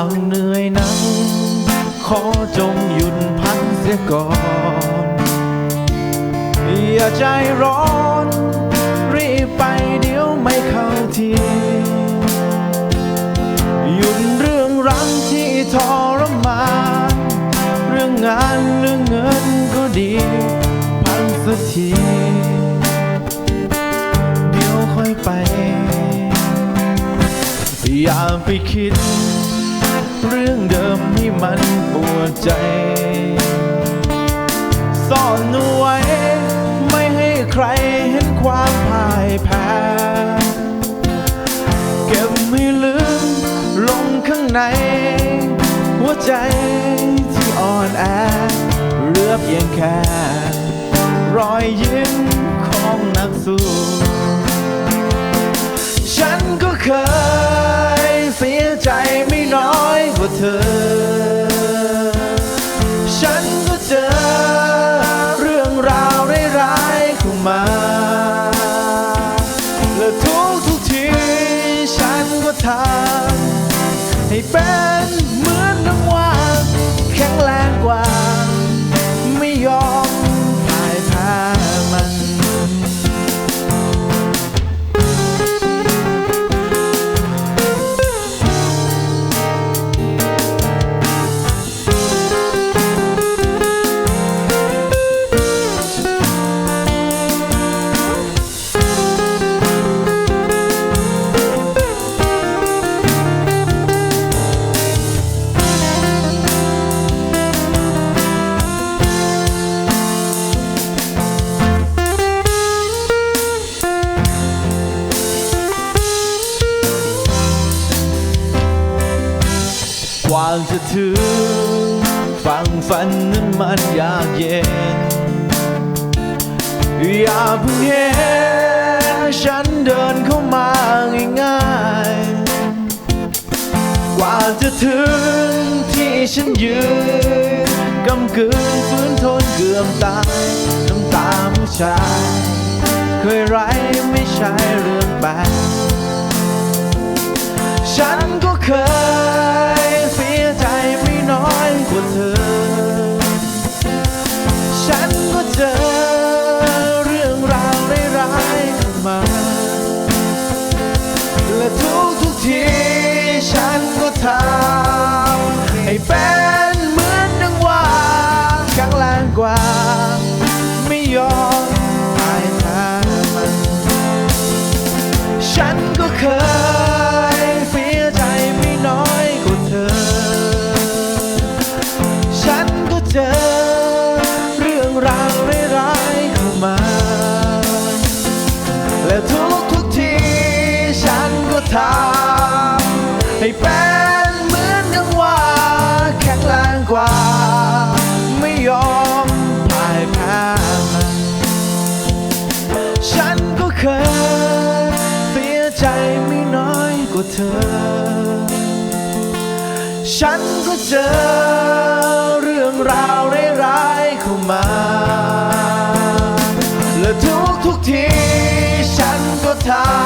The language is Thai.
ากเหนื่อยนั้น ขอจงหยุดพักเสียก่อน อย่าใจร้อน รีบไปเดี๋ยวไม่เข้าทีหยุดเรื่องรักที่ทรมานเรื่องงานเรื่องเงินก็ดี พักสักทีเดี๋ยวค่อยไปอย่าไปคิด รื่องเดิมที่มันปวดใจ ซ่อนเอาไว้ ไม่ให้ใครเห็นความพ่ายแพ้เก็บไม่ลืมลงข้างใน หัวใจที่อ่อนแอเหลือเพียงแค่ รอยยิ้มของนักสู้างให้เป็นเหมือนน้ำว่าแข็งแรงกว่า ไม่ยอม กว่าจะถึงฟังฝันนั้นมันยากเย็น อย่าเพิ่งเห็นฉันเดินเข้ามาง่ายๆกว่าจะถึงที่ฉันยืนกำกืนฝืนทนเกือบตายน้ำตาผู้ชาย เคยไรไม่ใช่เรื่องแปลก ทุ ว่า ไม่ยอมพ่ายแพ้มันฉันก็เคยเสียใจไม่น้อยกว่าเธอ ฉันก็เจอเรื่องราวร้ายๆเข้ามา และทุกทุกๆทีฉันก็ทำ